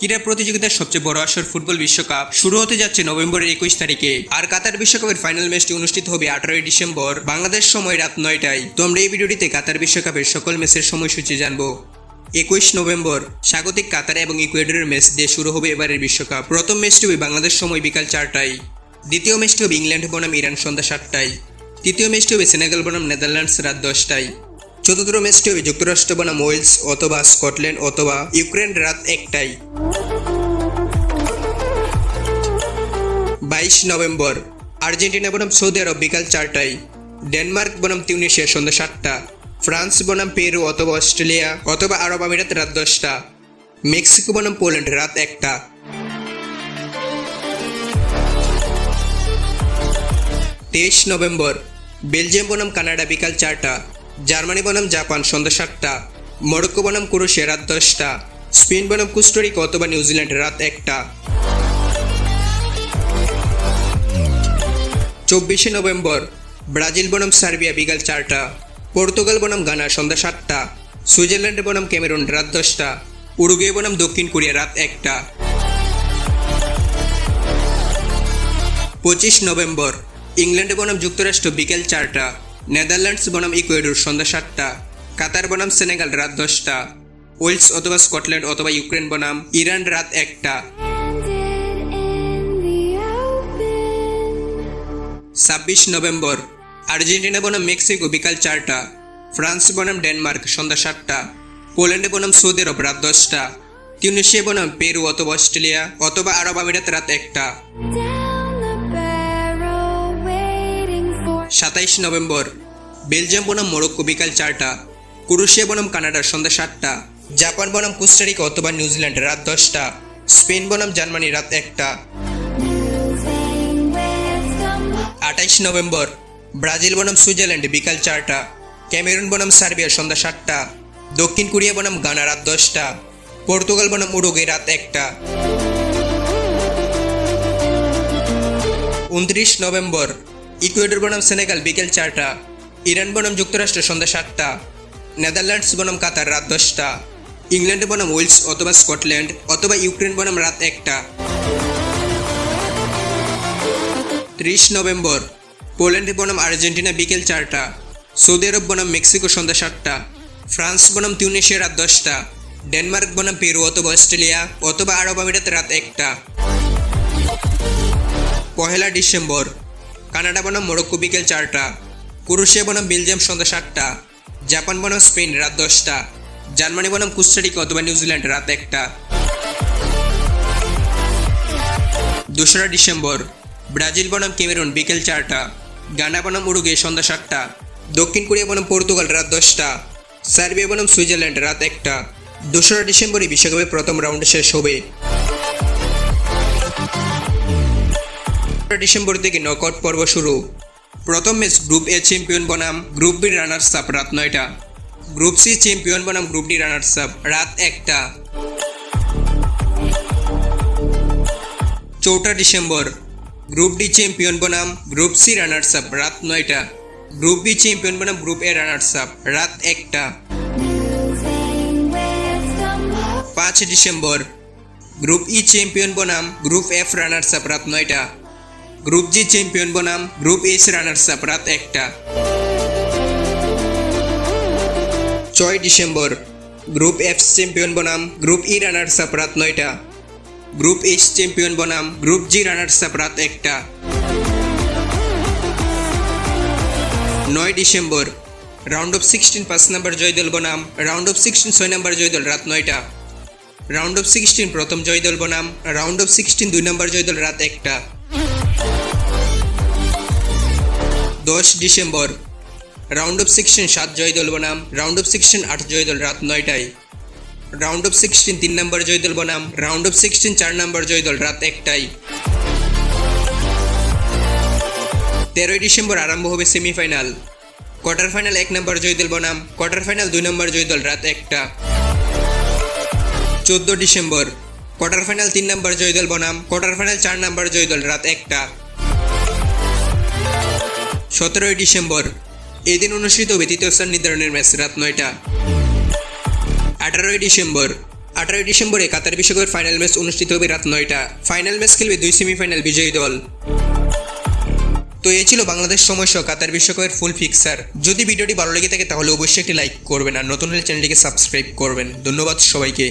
ক্রীড়া প্রতিযোগিতার সবচেয়ে বড় আসর ফুটবল বিশ্বকাপ শুরু হতে যাচ্ছে নভেম্বরের একুশ তারিখে। আর কাতার বিশ্বকাপের ফাইনাল ম্যাচটি অনুষ্ঠিত হবে আঠারোই ডিসেম্বর, বাংলাদেশ সময় রাত নয়টায়। তো আমরা এই ভিডিওটিতে কাতার বিশ্বকাপের সকল ম্যাচের সময়সূচি জানব। একুশ নভেম্বর, স্বাগতিক কাতার এবং ইকুয়েডরের ম্যাচ দিয়ে শুরু হবে এবারের বিশ্বকাপ। প্রথম ম্যাচটি হবে বাংলাদেশ সময় বিকাল চারটায়। দ্বিতীয় ম্যাচটি হবে ইংল্যান্ড বনাম ইরান সন্ধ্যা সাতটায়। তৃতীয় ম্যাচটি হবে সেনেগাল বনাম নেদারল্যান্ডস রাত দশটায়। চতুর্থ ম্যাচটি হবে যুক্তরাষ্ট্র বনাম ওয়েলস অথবা স্কটল্যান্ড অথবা ইউক্রেন রাত একটাই বাইশ নভেম্বর, আর্জেন্টিনা বনাম সৌদি আরব বিকাল চারটায়, ডেনমার্ক বনাম তিউনেশিয়া সন্ধ্যা সাতটা, ফ্রান্স বনাম পেরু অথবা অস্ট্রেলিয়া অথবা আরব আমিরাত রাত দশটা, মেক্সিকো বনাম পোল্যান্ড রাত একটা। তেইশ নভেম্বর, বেলজিয়াম বনাম কানাডা বিকাল চারটা জার্মানি বনাম জাপান, সন্ধ্যা সাতটা। মরক্কো বনাম ক্রোশিয়া, রাত দশটা। স্পেন বনাম কুস্টোরিকা অথবা নিউজিল্যান্ড রাত একটা। চব্বিশে নভেম্বর, ব্রাজিল বনাম সার্বিয়া, বিকাল চারটা। পর্তুগাল বনাম গানা, সন্ধ্যা সাতটা। সুইজারল্যান্ড বনাম ক্যামেরুন, রাত দশটা। উরুগুয়ে বনাম দক্ষিণ কোরিয়া, রাত একটা। পঁচিশ নভেম্বর, ইংল্যান্ড বনাম যুক্তরাষ্ট্র, বিকেল চারটা। নেদারল্যান্ডস বনাম ইকুয়েডর সন্ধ্যা সাতটা, কাতার বনাম সেনেগাল রাত দশটা, ওয়েলস অথবা স্কটল্যান্ড অথবা ইউক্রেন বনাম ইরান রাত একটা. ছাব্বিশ নভেম্বর, আর্জেন্টিনা বনাম মেক্সিকো বিকাল চারটা, ফ্রান্স বনাম ডেনমার্ক সন্ধ্যা সাতটা, পোল্যান্ডে বনাম সৌদি আরব রাত দশটা তিউনিশিয়া বনাম পেরু অথবা অস্ট্রেলিয়া অথবা আরব আমিরাত রাত একটা সাতাইশ নভেম্বর, বেলজিয়াম বনাম মোরক্কো বিকাল চারটা ক্রোশিয়া বনাম কানাডার সন্ধ্যা সাতটা, জাপান বনাম কুস্টারিকা অথবা নিউজিল্যান্ড রাত দশটা, স্পেন বনাম জার্মানি রাত একটা। আঠাইশ নভেম্বর, ব্রাজিল বনাম সুইজারল্যান্ড বিকাল চারটা, ক্যামেরুন বনাম সার্বিয়া সন্ধ্যা সাতটা, দক্ষিণ কোরিয়া বনাম গানা রাত দশটা, পর্তুগাল বনাম উরুগে রাত একটা। উনত্রিশ নভেম্বর ইকুয়েডর বনাম সেনেগাল বিকেল চারটা, ইরান বনাম যুক্তরাষ্ট্র সন্ধ্যা সাতটা, নেদারল্যান্ডস বনাম কাতার রাত দশটা, ইংল্যান্ড বনাম ওয়েলস অথবা স্কটল্যান্ড, অথবা ইউক্রেন বনাম রাত একটা। ত্রিশ নভেম্বর, পোল্যান্ড বনাম আর্জেন্টিনা বিকেল চারটা, সৌদি আরব বনাম মেক্সিকো সন্ধ্যা সাতটা, ফ্রান্স বনাম তিউনেশিয়া রাত দশটা, ডেনমার্ক বনাম পেরু অথবা অস্ট্রেলিয়া, অথবা আরব আমিরাত রাত একটা। পহেলা ডিসেম্বর কানাডা বনাম মোরক্কো বিকেল চারটা ক্রোশিয়া বনাম বেলজিয়াম সন্ধ্যা সাতটা, জাপান বনাম স্পেন রাত দশটা, জার্মানি বনাম কুস্টারিকা অথবা নিউজিল্যান্ড রাত একটা। দোসরা ডিসেম্বর, ব্রাজিল বনাম ক্যামেরুন বিকেল চারটা, গানা বনাম উরুগে সন্ধ্যা সাতটা, দক্ষিণ কোরিয়া বনাম পর্তুগাল রাত দশটা, সার্বিয়া বনাম সুইজারল্যান্ড রাত একটা। দোসরা ডিসেম্বরে বিশ্বকাপের প্রথম রাউন্ড শেষ হবে। ডিসেম্বর থেকে নকআউট পর্ব শুরু। প্রথম ম্যাচ গ্রুপ এ চ্যাম্পিয়ন বনাম গ্রুপ বি রানার্স আপ রাত নয়টা। গ্রুপ সি চ্যাম্পিয়ন বনাম গ্রুপ ডি রানার্স আপ রাত একটা। চৌঠা ডিসেম্বর গ্রুপ ডি চ্যাম্পিয়ন বনাম গ্রুপ সি রানার্স আপ রাত নয়টা। গ্রুপ বি চ্যাম্পিয়ন বনাম গ্রুপ এ রানার্স আপ রাত একটা। পাঁচ ডিসেম্বর গ্রুপ ই চ্যাম্পিয়ন বনাম গ্রুপ এফ রানার্স আপ রাত নয়টা। গ্রুপ জি চ্যাম্পিয়ন বনাম গ্রুপ এইচ রানার্স আপ রাত একটা। ছয় ডিসেম্বর গ্রুপ এফ চ্যাম্পিয়ন বনাম গ্রুপ ই রানার্স আপ রাত নয়টা। গ্রুপ এইচ চ্যাম্পিয়ন বনাম গ্রুপ জি রানার্স আপ রাত একটা। নয় ডিসেম্বর রাউন্ড অফ সিক্সটিন পাঁচ নম্বর জয়দল বনাম রাউন্ড অফ সিক্সটিন ছয় নম্বর জয়দল রাত নয়টা। রাউন্ড অফ সিক্সটিন প্রথম জয়দল বনাম রাউন্ড অফ সিক্সটিন দুই নম্বর জয়দল রাত একটা। দশ ডিসেম্বর। রাউন্ড অফ সিক্সটিন সাত জয়দল বনাম। রাউন্ড অফ সিক্সটিন আট জয়দল রাত নয়টায়। রাউন্ড অফ সিক্সটিন তিন নম্বর জয়দল বনাম। রাউন্ড অফ সিক্সটিন চার নম্বর জয়দল রাত একটাই তেরোই ডিসেম্বর আরম্ভ হবে সেমিফাইনাল কোয়ার্টার ফাইনাল এক নম্বর জয়দল বনাম। কোয়ার্টার ফাইনাল দুই নম্বর জয়দল রাত একটা। চোদ্দ ডিসেম্বর। কোয়ার্টার ফাইনাল তিন নম্বর জয়দল বনাম। কোয়ার্টার ফাইনাল চার নম্বর জয়দল রাত একটা। সতেরোই ডিসেম্বর এই দিন অনুষ্ঠিত ব্যতীত স্থান নির্ধারণের ম্যাচ রাত নয়টা। আঠারোই ডিসেম্বর, আঠারোই ডিসেম্বরে কাতার বিশ্বকাপের ফাইনাল ম্যাচ অনুষ্ঠিত হবে রাত নয়টা। ফাইনাল ম্যাচ খেলবে দুই সেমিফাইনাল বিজয়ী দল। তো এই ছিল বাংলাদেশ সময় সহ কাতার বিশ্বকাপের ফুল ফিক্সার যদি ভিডিওটি ভালো লেগে থাকে তাহলে অবশ্যই একটি লাইক করবেন আর নতুন হলে চ্যানেলটিকে সাবস্ক্রাইব করবেন। ধন্যবাদ সবাইকে।